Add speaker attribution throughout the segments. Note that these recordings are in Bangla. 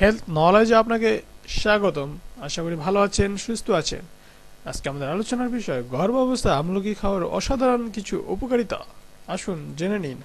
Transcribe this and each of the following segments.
Speaker 1: হেলথ নলেজে আপনাকে স্বাগতম। আশা করি ভালো আছেন, সুস্থ আছেন। আজকে আমাদের আলোচনার বিষয়, গর্ভ অবস্থায় আমলকি খাওয়ার অসাধারণ কিছু উপকারিতা। আসুন, জেনে নিন।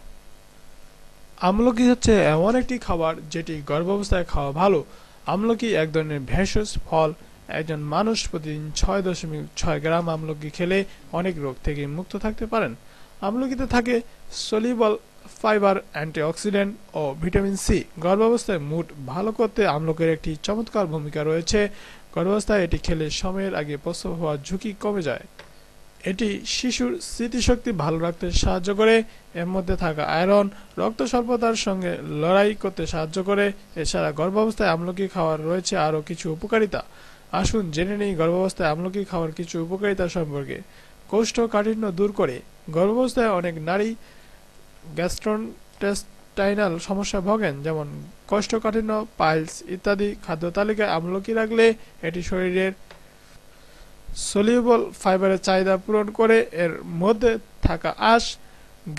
Speaker 1: আমলকি হচ্ছে এমন একটি খাবার যেটি গর্ভাবস্থায় খাওয়া ভালো। আমলকি এক ধরনের ভেষজ ফল। একজন মানুষ প্রতিদিন ছয় দশমিক ছয় গ্রাম আমলকি খেলে অনেক রোগ থেকে মুক্ত থাকতে পারেন। আমলকিতে থাকে সলিবল ফাইবার অ্যান্টিঅক্সিডেন্ট ও ভিটামিন সি গর্ভাবস্থায় মুড ভালো করতে আমলকের একটি চমৎকার ভূমিকা রয়েছে। গর্ভাবস্থায় এটি খেলে সময়ের আগে প্রসব হওয়ার ঝুঁকি কমে যায়। এটি শিশুর স্মৃতিশক্তি ভালো রাখতে সাহায্য করে। এর মধ্যে থাকা আয়রন, রক্ত স্বল্পতার সঙ্গে লড়াই করতে সাহায্য করে। এছাড়া গর্ভাবস্থায় আমলকি খাওয়ার রয়েছে আরও কিছু উপকারিতা। আসুন জেনে নেই গর্ভাবস্থায় আমলকি খাওয়ার কিছু উপকারিতা সম্পর্কে। কোষ্ঠকাঠিন্য দূর করে। গর্ভাবস্থায় অনেক নারী গ্যাস্ট্রনটেস্টাইনাল সমস্যা ভোগেন, যেমন কোষ্ঠকাঠিন্য, পাইলস ইত্যাদি খাদ্য তালিকায় আমলকি রাখলে এটি শরীরের সলিউবল ফাইবারের চাহিদা পূরণ করে। এর মধ্যে থাকা আঁশ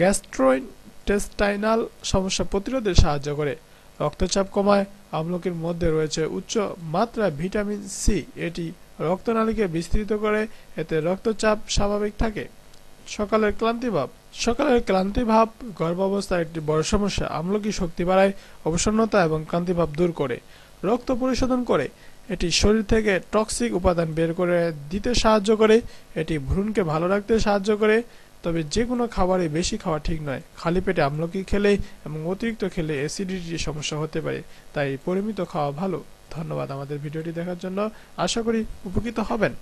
Speaker 1: গ্যাস্ট্রোইন্টেস্টাইনাল সমস্যা প্রতিরোধে সাহায্য করে। রক্তচাপ কমায়, আমলকির মধ্যে রয়েছে উচ্চ মাত্রায় ভিটামিন সি। এটি রক্তনালীকে বিস্তৃত করে, এতে রক্তচাপ স্বাভাবিক থাকে। সকালের ক্লান্তিভাব সকালের ক্লান্তিভাব গর্ভাবস্থার একটি বড় সমস্যা। আমলকি শক্তি বাড়ায়, অবসন্নতা এবং ক্লান্তিভাব দূর করে। রক্ত পরিশোধন করে। এটি শরীর থেকে টক্সিক উপাদান বের করে দিতে সাহায্য করে। এটি ভ্রূণকে ভালো রাখতে সাহায্য করে। তবে যে কোনো খাবারই বেশি খাওয়া ঠিক নয়। খালি পেটে আমলকি খেলে এবং অতিরিক্ত খেলে অ্যাসিডিটির সমস্যা হতে পারে। তাই পরিমিত খাওয়া ভালো। ধন্যবাদ আমাদের ভিডিওটি দেখার জন্য। আশা করি উপকৃত হবেন।